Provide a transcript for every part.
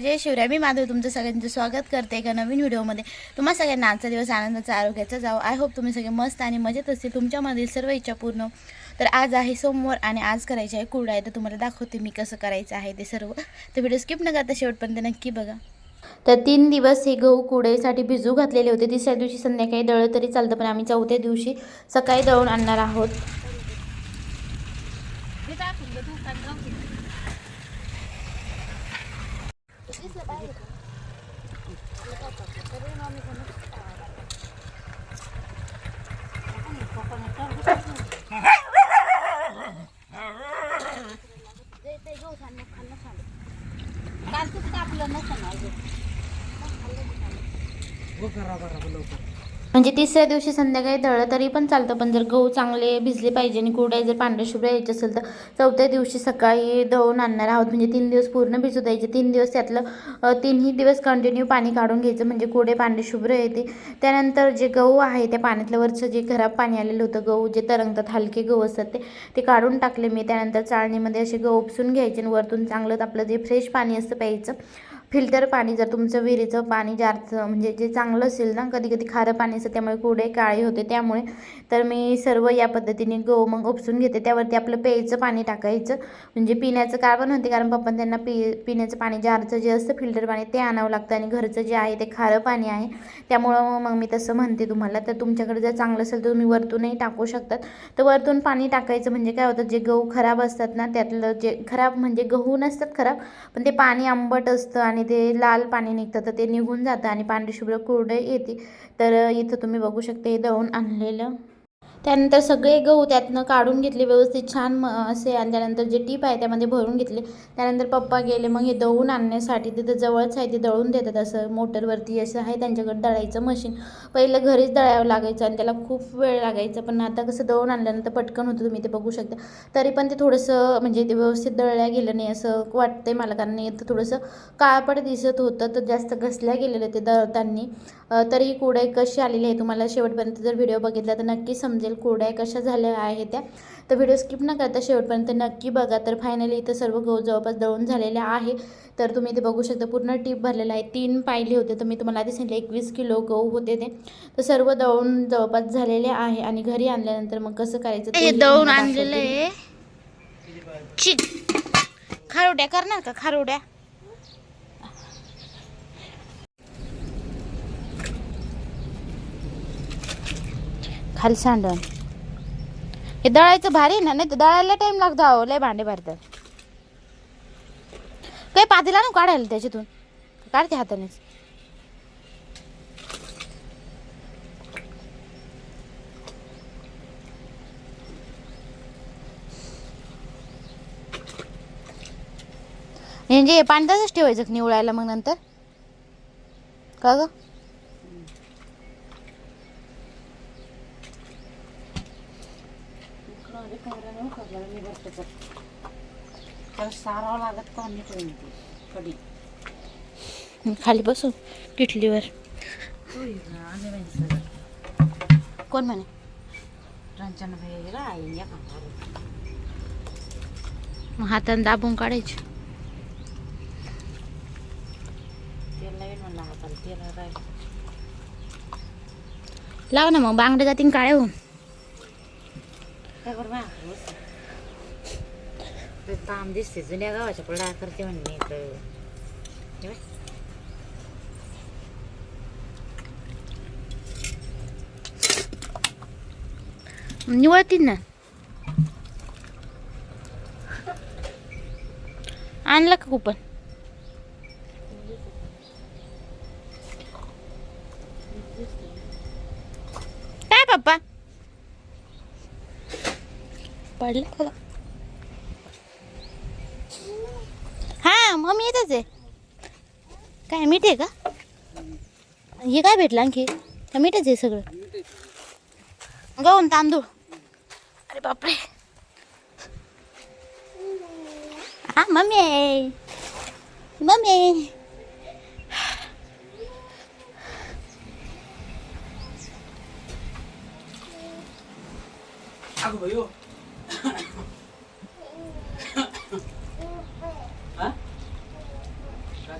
जय शिवराय. मी माधव तुमचं सगळ्यांचं स्वागत करते एका नवीन व्हिडिओमध्ये. तुम्हा सगळ्यांना आजचा दिवस आनंदाचा आरोग्याचा जाऊ आय होप तुम्ही सगळे मस्त आणि मजेत असतील. तुमच्यामधील सर्व इच्छा पूर्ण. तर आज आहे सोमवार आणि आज करायचे आहे कुरडाई. तर तुम्हाला दाखवते मी कसं करायचं आहे ते सर्व. तर व्हिडिओ स्किप न करता शेवटपर्यंत नक्की बघा. तर तीन दिवस हे गहू कुडेसाठी भिजू घातलेले होते. तिसऱ्या दिवशी संध्याकाळी दळलं तरी चालतं पण आम्ही चौथ्या दिवशी सकाळी दळून आणणार आहोत. कालच कापलं नसतं हो, लवकर. म्हणजे तिसऱ्या दिवशी संध्याकाळी दळलं तरी पण चालतं पण जर गहू चांगले भिजले पाहिजे आणि कुरडई जर पांढरे शुभ्र यायचे असेल तर चौथ्या दिवशी सकाळी दळून आणणार आहोत. म्हणजे तीन दिवस पूर्ण भिजू द्यायचे. तीन दिवस त्यातलं तीनही दिवस कंटिन्यू पाणी काढून घ्यायचं. म्हणजे कुरडे पांढरे शुभ्र येते त्यानंतर जे गहू आहे त्या पाण्यातलं वरचं जे खराब पाणी आलेलं होतं गहू जे तरंगतात हलके गहू असतात ते ते काढून टाकले मी. त्यानंतर चाळणीमध्ये असे गहू उपसून घ्यायचे आणि वरतून चांगलं आपलं जे फ्रेश पाणी असतं प्यायचं फिल्टर पाणी जर तुमचं विहिरीचं पाणी जारचं म्हणजे जे चांगलं असेल ना कधी कधी खारं पाणी असतं त्यामुळे कुडे काळी होते. त्यामुळे तर मी सर्व या पद्धतीने गहू मग उपसून घेते. त्यावरती आपलं प्यायचं पाणी टाकायचं. म्हणजे पिण्याचं कारण होते कारण पप्पा त्यांना पि पिण्याचं पाणी जारचं जे असतं फिल्टर पाणी ते आणावं लागतं. आणि घरचं जे आहे ते खारं पाणी आहे. त्यामुळं मग मी तसं म्हणते तुम्हाला. तर तुमच्याकडे जर चांगलं असेल तर तुम्ही वरतूनही टाकू शकतात. तर वरतून पाणी टाकायचं म्हणजे काय होतं जे गहू खराब असतात ना त्यातलं जे खराब म्हणजे गहू नसतात खराब पण ते पाणी आंबट असतं आणि ते लाल पाणी निघतं तर ते निघून जातं आणि पांढरी शुभ्र कुरडई येते. तर इथं तुम्ही बघू शकता हे दळून आणलेलं त्यानंतर सगळे गहू त्यातनं काढून घेतले व्यवस्थित छान म असे आणि त्यानंतर जे टीप आहे त्यामध्ये भरून घेतले. त्यानंतर पप्पा गेले मग हे दळून आणण्यासाठी तिथं जवळच आहे ते दळून देतात असं. मोटरवरती असं आहे त्यांच्याकडे दळायचं मशीन. पहिलं घरीच दळावं लागायचं आणि त्याला खूप वेळ लागायचा. पण आता कसं दळून आणल्यानंतर पटकन होतं तुम्ही ते बघू शकता. तरी पण ते थोडंसं म्हणजे ते व्यवस्थित दळल्या गेलं नाही असं वाटतंय मला. कारण थोडंसं काळपट दिसत होतं तर जास्त घसल्या गेलेलं ते दळताना. तरी कुरडई कशी आलेली आहे? तुम्हाला शेवटपर्यंत जर व्हिडिओ बघितला तर नक्की समजेल कुरड्या कशा झाल्या आहे त्या. तर व्हिडिओ स्किप न करता शेवटपर्यंत नक्की बघा. तर फायनली इथं सर्व गहू जवळपास दळून झालेले आहे. तर तुम्ही इथे बघू शकता. पूर्ण टीप भरलेला आहे. तीन पायले होते. तर मी तुम्हाला आधी सांगितलं एकवीस किलो गहू होते ते. तर सर्व दळून जवळपास झालेले आहे. आणि घरी आणल्यानंतर मग कसं करायचं? हे दळून आणलेलं. आहे. खारोड्या करणार का? खारोड्या? खाली सांडण. हे दळायचं भारी ना नाही तर दळायला टाइम लागतो अहो लय भांडे भरतात. काही पातेला ना काढायला त्याच्यातून. काढते हातानेच. म्हणजे पाणी तसंच ठेवायचं निवळायला मग नंतर? का ग? त्याला सारावं लागत का नीट होईल ती? कढी खाली बसू किटलीवर कोण म्हणे? रंजन भाई आई या मग. हाताने दाबून काढायची. तेल नवीन म्हणलं हाताला तेल लाव ना मग बांगडे जातीन काळे होऊन. काय बरं मा ते ताम दिसते जुन्या गावाच्या पडा करते म्हणणे इकडं हे बघ. निवळतील ना आणलं का कुपन काय पप्पा पडलं बघा हा मम्मी येतच आहे. काय मीठ आहे का? हे काय भेटलं आणखी? का मीठच आहे सगळं. गहून तांदूळ. अरे बापरे. हा मम्मी आहे. मम्मी आहे. अगं भयो हा? काय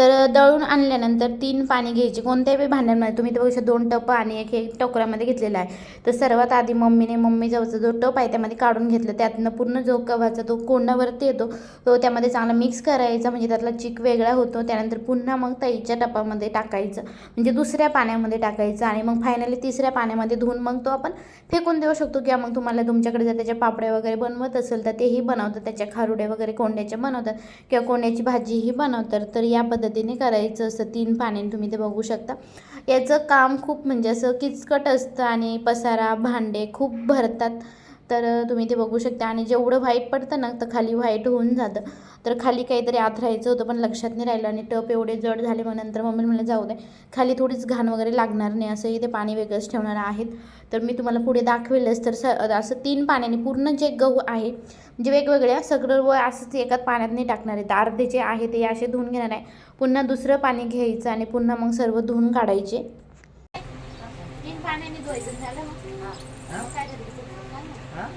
तर दळून आणल्यानंतर तीन पाणी घ्यायचे. कोणत्याही भांड्यांमध्ये तुम्ही तर बघू दोन टप आणि एक एक टोकऱ्यामध्ये घेतलेला आहे. तर सर्वात आधी मम्मीने मम्मी जवळचा जो टप आहे त्यामध्ये काढून घेतलं. त्यातनं पूर्ण जो गव्हाचा तो कोंडावरती येतो तो त्यामध्ये चांगला मिक्स करायचा. म्हणजे त्यातला चिक वेगळा होतो. त्यानंतर पुन्हा मग ताईच्या टपामध्ये टाकायचं. म्हणजे दुसऱ्या पाण्यामध्ये टाकायचं. आणि मग फायनली तिसऱ्या पाण्यामध्ये धुवून मग तो आपण फेकून देऊ शकतो. किंवा मग तुम्हाला तुमच्याकडे जर त्याच्या पापड्या वगैरे बनवत असेल तर तेही बनवतात. त्याच्या खारुड्या वगैरे कोंड्याच्या बनवतात. किंवा कोंड्याची भाजीही बनवतात. तर या पद्धतीने करायचं असं तीन पाण्याने तुम्ही ते बघू शकता. याचं काम खूप म्हणजे असं किचकट असतं आणि पसारा भांडे खूप भरतात. तर तुम्ही ते बघू शकता. आणि जेवढं व्हाईट पडतं ना तर खाली व्हाईट होऊन जातं. तर खाली काहीतरी आत राहायचं होतं पण लक्षात नाही राहिलं आणि टप एवढे जड झाले मग नंतर मम्मी म्हणलं जाऊ दे. खाली थोडीच घाण वगैरे लागणार नाही. असंही ते पाणी वेगळंच ठेवणार आहेत. तर मी तुम्हाला पुढे दाखवेलच. तर स असं तीन पाण्याने पूर्ण जे गहू आहे म्हणजे वेगवेगळ्या सगळं व असंच एकाच पाण्यात नाही टाकणार आहे तर अर्धे जे आहे ते असे धुवून घेणार आहे. पुन्हा दुसरं पाणी घ्यायचं आणि पुन्हा मग सर्व धुवून काढायचे. हा.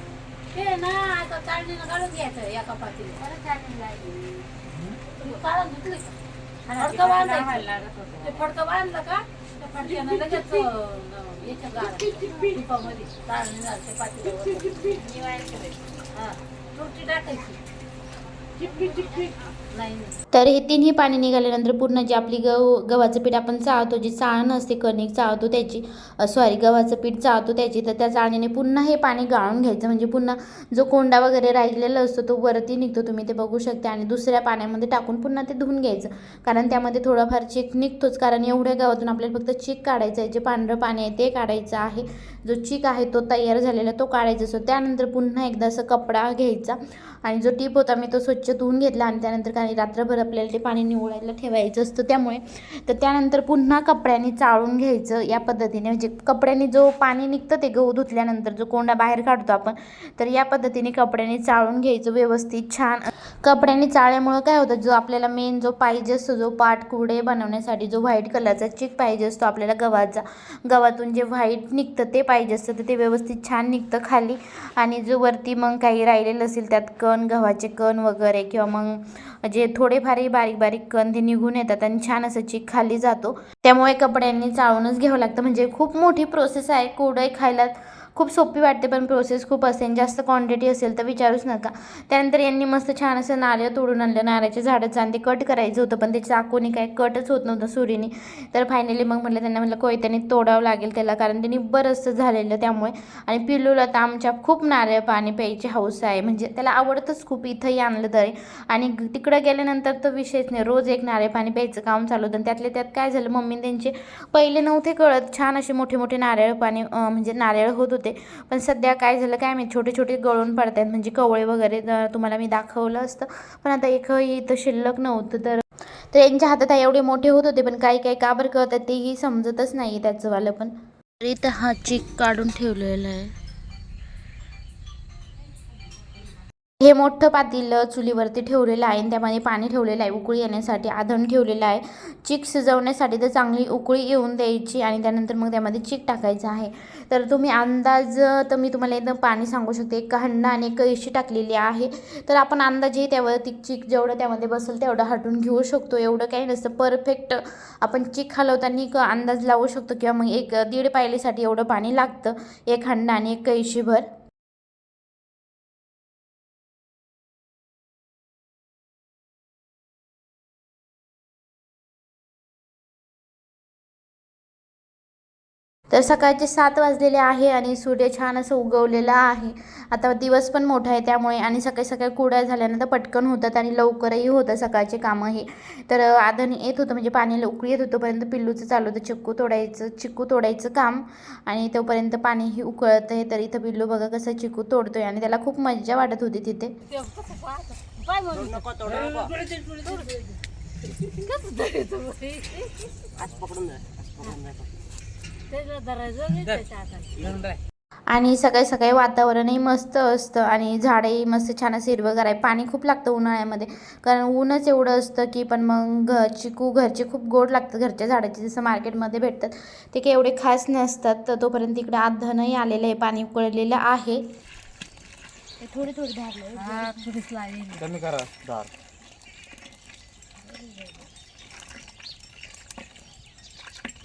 टाकायची. तर हे तिन्ही पाणी निघाल्यानंतर पूर्ण जी आपली गहू गव्हाचं पीठ आपण चाळतो जी चाळण असते कणिक चाळतो त्याची सॉरी गव्हाचं पीठ चाळतो त्याची तर त्या चाळणीने पुन्हा हे पाणी गाळून घ्यायचं. म्हणजे पुन्हा जो कोंडा वगैरे राहिलेला असतो तो वरती निघतो. तुम्ही ते बघू शकता. आणि दुसऱ्या पाण्यामध्ये टाकून पुन्हा ते धुवून घ्यायचं. कारण त्यामध्ये थोडाफार चिक निघतोच. कारण एवढ्या गावातून आपल्याला फक्त चिक काढायचं आहे. जे पांढरं पाणी आहे ते काढायचं आहे. जो चिक आहे तो तयार झालेला तो काढायचा असतो. त्यानंतर पुन्हा एकदा असं कपडा घ्यायचा. आणि जो टीप होता मी तो स्वच्छ धुवून घेतला आणि त्यानंतर काही रात्रभर आपल्याला ते पाणी निवडायला ठेवायचं असतं त्यामुळे. तर त्यानंतर पुन्हा कपड्याने चाळून घ्यायचं या पद्धतीने. म्हणजे कपड्याने जो पाणी निघतं ते गहू धुतल्यानंतर जो कोंडा बाहेर काढतो आपण तर या पद्धतीने कपड्याने चाळून घ्यायचं व्यवस्थित छान. कपड्याने चाळल्यामुळं काय होतं जो आपल्याला मेन जो पाहिजे असतो जो पाट बनवण्यासाठी जो व्हाईट कलरचा चिक पाहिजे असतो आपल्याला गव्हाचा गव्हातून जे व्हाईट निघतं ते पाहिजे असतं तर ते व्यवस्थित छान निघतं खाली. आणि जो वरती मग काही राहिलेलं असेल त्यात कण गव्हाचे कण वगैरे किंवा मग जे थोडेफारही बारीक बारीक कण ते निघून येतात आणि छान असं चिक खाली जातो. त्यामुळे कपड्यांनी चाळूनच घ्यावं लागतं. म्हणजे खूप मोठी प्रोसेस आहे. कुरडई खायला खूप सोपी वाटते पण प्रोसेस खूप असेल जास्त क्वांटिटी असेल तर विचारूच नका. त्यानंतर यांनी मस्त छान असं नारळ तोडून आणलं. नारळाच्या झाडाचं आणि ते कट करायचं होतं पण ते चाकूने काय कटच होत नव्हतं सुरीने. तर फायनली मग म्हटलं त्यांना म्हटलं कोयत्याने तोडावं लागेल त्याला कारण त्यांनी बरंचसं झालेलं त्यामुळे. आणि पिल्लूला तर आमच्या खूप नारळ पाणी प्यायची हौस आहे. म्हणजे त्याला आवडतंच खूप इथंही आणलं तरी. आणि तिकडं गेल्यानंतर तर विषयच नाही रोज एक नारळ पाणी प्यायचं काम चालू होतं. त्यातले त्यात काय झालं मम्मी त्यांचे पहिले नव्हते कळत. छान असे मोठे मोठे नारळ पाणी म्हणजे नारळ होत होते. पण सध्या काय झालं काय मी छोटे छोटे गळून पडत आहेत म्हणजे कवळे वगैरे तुम्हाला मी दाखवलं असतं. पण आता एकही इथं शिल्लक नव्हतं तर तर यांच्या हातात एवढे मोठे होत होते पण काही काही का बरं कळतात तेही समजतच नाही त्याचंवालं पण. तरी तर हा चिक काढून ठेवलेला आहे. हे मोठं पातील चुलीवरती ठेवलेलं आहे आणि त्यामध्ये पाणी ठेवलेलं आहे. उकळी येण्यासाठी आधण ठेवलेलं आहे. चिक शिजवण्यासाठी तर चांगली उकळी येऊन द्यायची आणि त्यानंतर मग त्यामध्ये चिक टाकायचं आहे. तर तुम्ही अंदाज तर मी तुम्हाला एकदम पाणी सांगू शकते. एक हंडा आणि एक इशी टाकलेली आहे. तर आपण अंदाजे त्यावरती चिक जेवढं त्यामध्ये बसेल तेवढं हटून घेऊ शकतो. एवढं काही नसतं. परफेक्ट आपण चिक हलवताना एक अंदाज लावू शकतो किंवा मग एक दीड पायलीसाठी एवढं पाणी लागतं. एक हंडा आणि एक कैशीभर तर सकाळचे सात वाजलेले आहे आणि सूर्य छान असं उगवलेला आहे. आता दिवस पण मोठा आहे त्यामुळे आणि सकाळी सकाळी कुड्या झाल्यानंतर पटकन होतात आणि लवकरही होतं सकाळचे कामं हे. तर आधण येत होतं म्हणजे पाणी उकळी येत होतं पर्यंत पिल्लूचं चालू होतं चिक्कू तोडायचं चिक्कू तोडायचं काम. आणि तोपर्यंत पाणीही उकळत आहे तर इथं पिल्लू बघा कसं चिक्कू तोडतोय आणि त्याला खूप मज्जा वाटत होती तिथे. ते आणि सकाळी सकाळी वातावरणही मस्त असतं आणि झाडंही मस्त छान असं हिरवंगार आहे. पाणी खूप लागतं उन्हाळ्यामध्ये. कारण ऊनच एवढं असतं की पण मग घ चिकू घरचे खूप गोड लागतं घरच्या झाडाचे. जसं मार्केटमध्ये भेटतात ते काही एवढे खास नसतात. तर तोपर्यंत इकडे आत धनही आलेलं आहे. पाणी उकळलेलं आहे. थोडी थोडी धारलं कमी करा दार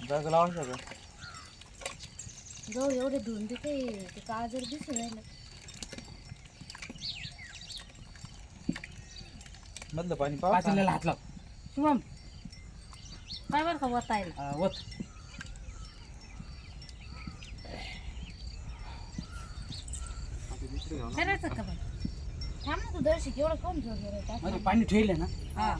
जाग लावायचं गहू एवढे धुवून ते काही ते काजर दिसून राहिलं. मधलं पाणी पाचलेला हात लाव. शुभम काय बरं का वता येईल हा, वत. करायचं का पण थांब ना तू दर्शिक एवढं कोण जोर जोरमध्ये पाणी ठेवले ना? हा.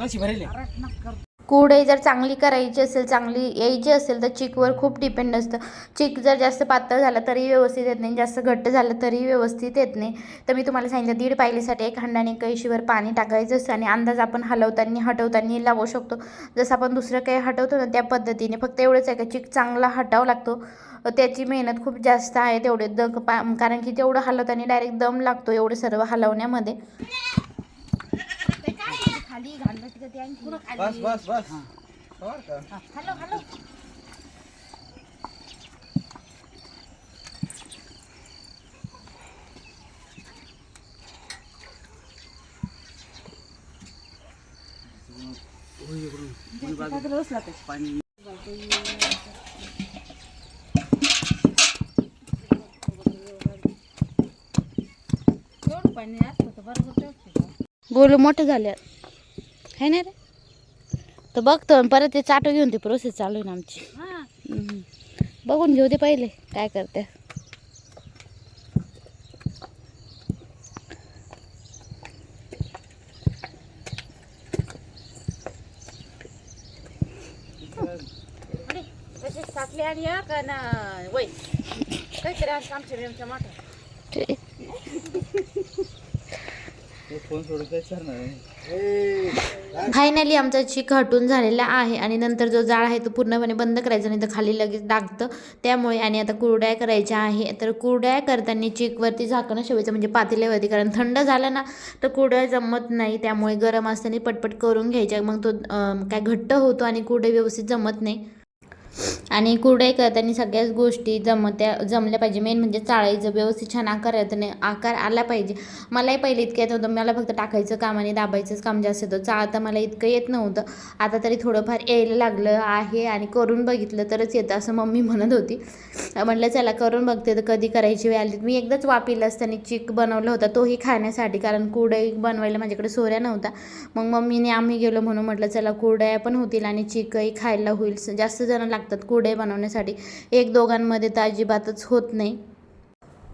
कशी भरेले. कर कुरडई जर चांगली करायची असेल चांगली यायची असेल तर चिकवर खूप डिपेंड असतं. चिक जर जास्त पातळ झाला तरी व्यवस्थित येत नाही जास्त घट्ट झालं तरी व्यवस्थित येत नाही. तर मी तुम्हाला सांगितलं दीड पायलीसाठी एक हंडाने कैशीवर पाणी टाकायचं असतं आणि अंदाज आपण हलवताना हटवताना लावू शकतो. जसं आपण दुसरं काही हटवतो ना त्या पद्धतीने. फक्त एवढंच आहे का चिक चांगला हटावा लागतो. त्याची मेहनत खूप जास्त आहे तेवढे द पा कारण की तेवढं हलवताना डायरेक्ट दम लागतो एवढं सर्व हलवण्यामध्ये. खाली घाललं तिकडे ते आणखी बस बस बस. बर का. हॅलो हॅलो पाणी एवढं पाणी असतं तर बरोबर तेच गोलू मोठे झाले. आहे ना रे? तर बघतो आणि परत ते चाटो घेऊन ती प्रोसेस चालू आहे ना आमची. हा. बघून घेऊ दे पहिले काय करते. तसेच टाकले आणि या का ना वय काहीतरी आमच्या फोन सोडून फायनली आमचा चिक हटून झालेला आहे आणि नंतर जो जाळ आहे तो पूर्णपणे बंद करायचा नाही तर खाली लगेच टाकतं त्यामुळे आणि आता कुरड्या करायच्या आहे. तर कुरड्या करताना चिकवरती झाकणं शेवायचं म्हणजे पातेल्यावरती कारण थंड झालं ना तर कुरड्या जमत नाही. त्यामुळे गरम असताना पटपट करून घ्यायच्या. मग तो काय घट्ट होतो आणि कुरडे व्यवस्थित जमत नाही. आणि कुरडई करताना सगळ्याच गोष्टी जमत्या जमल्या पाहिजे. मेन म्हणजे चाळायचं व्यवस्थित छान आकार येतं आकार आला पाहिजे. मलाही पहिले इतकं येत नव्हतं. मला फक्त टाकायचं काम आणि दाबायचंच काम जास्त येतं चाळता मला इतकं येत नव्हतं. आता तरी थोडंफार यायला लागलं आहे आणि करून बघितलं तरच येतं असं मम्मी म्हणत होती. म्हटलं चला करून बघते. तर कधी करायची वेळ आली? मी एकदाच वापिलं असताना चिक बनवलं होता. तोही खाण्यासाठी कारण कुरडई बनवायला माझ्याकडे सोऱ्या नव्हता. मग मम्मीने आम्ही गेलो म्हणून म्हटलं चला कुरडया पण होतील आणि चिकही खायला होईल. जास्त जण लागतात कुडे बनवण्यासाठी. एक दोघांमध्ये तर अजिबातच होत नाही.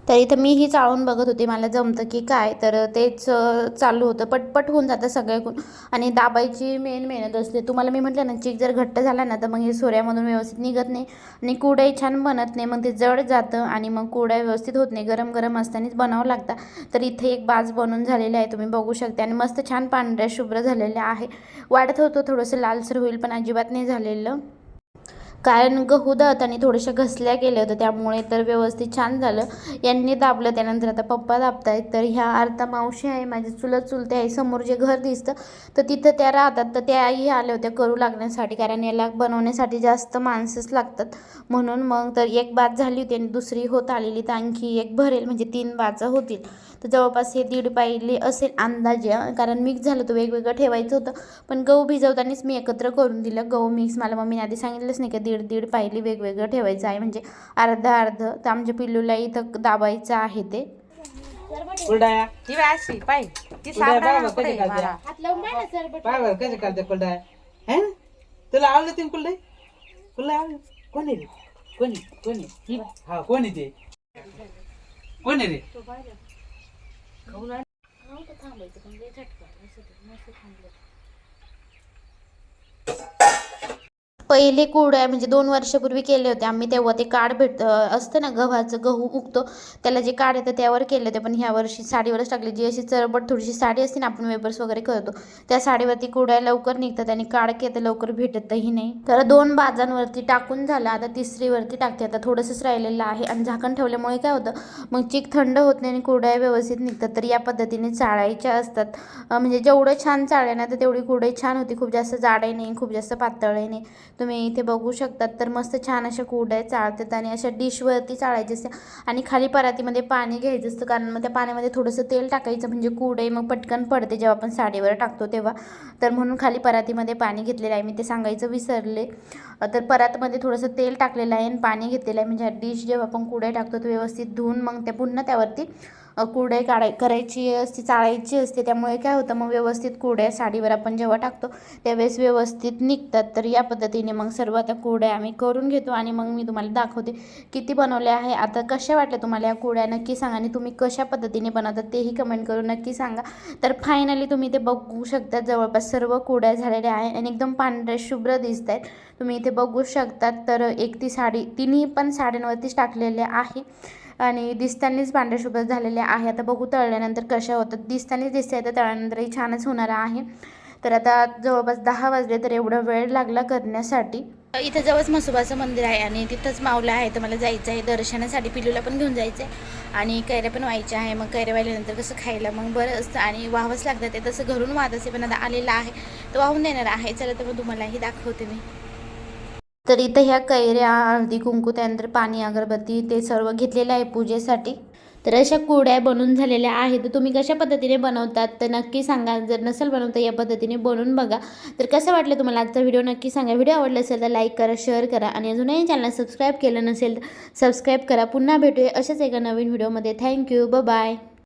तर इथं मीही चाळून बघत होते मला जमतं की काय तर तेच चालू होतं. पटपट होऊन जातं सगळ्याकडून. आणि दाबायची मेन मेहनत असते. तुम्हाला मी म्हटलं ना चीक जर घट्ट झाला ना तर मग हे सोऱ्यामधून व्यवस्थित निघत नाही. आणि कुरडई छान बनत नाही मग ते जड जातं आणि मग कुड्या व्यवस्थित होत नाही. गरम गरम असतानाच बनावं लागतं. तर इथे एक बाज बनून झालेली आहे तुम्ही बघू शकता. आणि मस्त छान पांढऱ्या शुभ्र झालेल्या आहे. वाढत होतं थोडंसं लालसर होईल पण अजिबात नाही झालेलं. कारण गहू दळताना थोड्याशा घसल्या गेल्या होत्या त्यामुळे तर व्यवस्थित छान झालं. यांनी दाबलं त्यानंतर आता पप्पा दाबतायत. तर ह्या अर्धा मावशी आहे माझी चुलत चुलते आहे समोर जे घर दिसतं तर तिथं त्या राहतात तर त्याही आल्या होत्या करू लागण्यासाठी कारण याला बनवण्यासाठी जास्त माणसंच लागतात. म्हणून मग तर एक बात झाली होती आणि दुसरी होत आलेली तर आणखी एक भरेल म्हणजे तीन बाचा होतील. तर जवळपास हे दीड पाहिली असेल अंदाजे. कारण मिक्स झालं होतं वेगवेगळं ठेवायचं होतं. पण गहू भिजवतानाच मी एकत्र करून दिलं गहू मिक्स मला मम्मीने आधी सांगितलंच नाही का दीड दीड पायली वेगवेगळं ठेवायचं आहे. म्हणजे अर्धा अर्ध तर आमच्या पिल्लूला इथं दाबायचं आहे ते. कुलडाया. ती अशी पाय. ती कुलडाया बरं कसे कुलडाया? हे? तुला आवडले तीन कुलडे? कुलडे आवडले? कोणी रे? कोणी कोणी? ही? हा कोणी ते? कोणी रे? Không có. पहिले कुरड्या म्हणजे दोन वर्षापूर्वी केले होते. आम्ही तेव्हा ते काड भेट असतं ना गव्हाचं गहू उगतो. त्याला जे काड येतं त्यावर केले होते. पण ह्या वर्षी साडीवरच टाकले. जी अशी चरबट थोडीशी साडी असते ना आपण वेपर्स वगैरे करतो त्या साडीवरती कुरड्या लवकर निघतात आणि काड केलं लवकर भेटतही नाही. तर दोन बाजांवरती टाकून झालं. आता तिसरीवरती टाकते. आता थोडंसंच राहिलेलं आहे. आणि झाकण ठेवल्यामुळे काय होतं मग चीक थंड होत नाही आणि कुरड्या व्यवस्थित निघतात. तर या पद्धतीने चाळायच्या असतात. म्हणजे जेवढं छान चाळल्या ना तर तेवढी कुरडई छान होती. खूप जास्त जाडही नाही खूप जास्त पातळही नाही. तुम्ही इथे बघू शकतात. तर मस्त छान अशा कुरड्या चाळतात आणि अशा डिशवरती चाळायचे असते. आणि खाली परातीमध्ये पाणी घ्यायचं असतं कारण मग त्या पाण्यामध्ये थोडंसं तेल टाकायचं म्हणजे कुरडई मग पटकन पडते जेव्हा आपण साडीवर टाकतो तेव्हा. तर म्हणून खाली परातीमध्ये पाणी घेतलेलं आहे. मी ते सांगायचं विसरले. तर परातमध्ये थोडंसं तेल टाकलेलं आहे आणि पाणी घेतलेलं आहे. म्हणजे डिश जेव्हा आपण कुड्या टाकतो तर व्यवस्थित धुवून मग त्या पुन्हा त्यावरती कुरडई काढाय करायची असते चाळायची असते त्यामुळे काय होतं मग व्यवस्थित कुरड्या साडीवर आपण जेव्हा टाकतो त्यावेळेस व्यवस्थित निघतात. तर या पद्धतीने मग सर्व आता कुरड्या आम्ही करून घेतो आणि मग मी तुम्हाला दाखवते किती बनवले आहे. आता कशा वाटल्या तुम्हाला या कुरड्या नक्की सांगा. आणि तुम्ही कशा पद्धतीने बनवतात तेही कमेंट करून नक्की सांगा. तर फायनली तुम्ही ते बघू शकता जवळपास सर्व कुरड्या झालेल्या आहे आणि एकदम पांढऱ्या शुभ्र दिसत आहेत तुम्ही इथे बघू शकतात तर एक ती साडी तिन्ही पण साड्यांवरतीच टाकलेल्या आहे. आणि दिसतानीच पांढऱ्या शुभ्र झालेल्या आहे. आता बघू तळल्यानंतर कशा होतात. दिसतानीच दिसते तर तळल्यानंतरही छानच होणार आहे. तर आता जवळपास दहा वाजले तर एवढा वेळ लागला करण्यासाठी. इथं जवळच म्हसोबाचं मंदिर आहे आणि तिथंच मावलं आहे. तर मला जायचं आहे. दर्शनासाठी पिलूला पण घेऊन जायचं आहे आणि कैऱ्या पण व्हायच्या आहे. मग कैऱ्या वाहिल्यानंतर कसं खायला? मग बरं असतं. आणि वाहवंच लागतं ते तसं घरून वाहत असे पण आता आलेलं आहे. तर वाहून देणार आहे. चला तर मग तुम्हालाही दाखवते मी. तर इथं ह्या कैऱ्या हळदी कुंकू त्यानंतर पाणी अगरबत्ती ते सर्व घेतलेलं आहे पूजेसाठी. तर अशा कुड्या बनवून झालेल्या आहेत. तर तुम्ही कशा पद्धतीने बनवतात तर नक्की सांगा. जर नसेल बनवता या पद्धतीने बनवून बघा. तर कसं वाटलं तुम्हाला आजचा व्हिडिओ नक्की सांगा. व्हिडिओ आवडला असेल तर लाईक करा शेअर करा आणि अजूनही चॅनल सबस्क्राईब केलं नसेल तर सबस्क्राईब करा. पुन्हा भेटूया अशाच एका नवीन व्हिडिओमध्ये. थँक्यू. ब बाय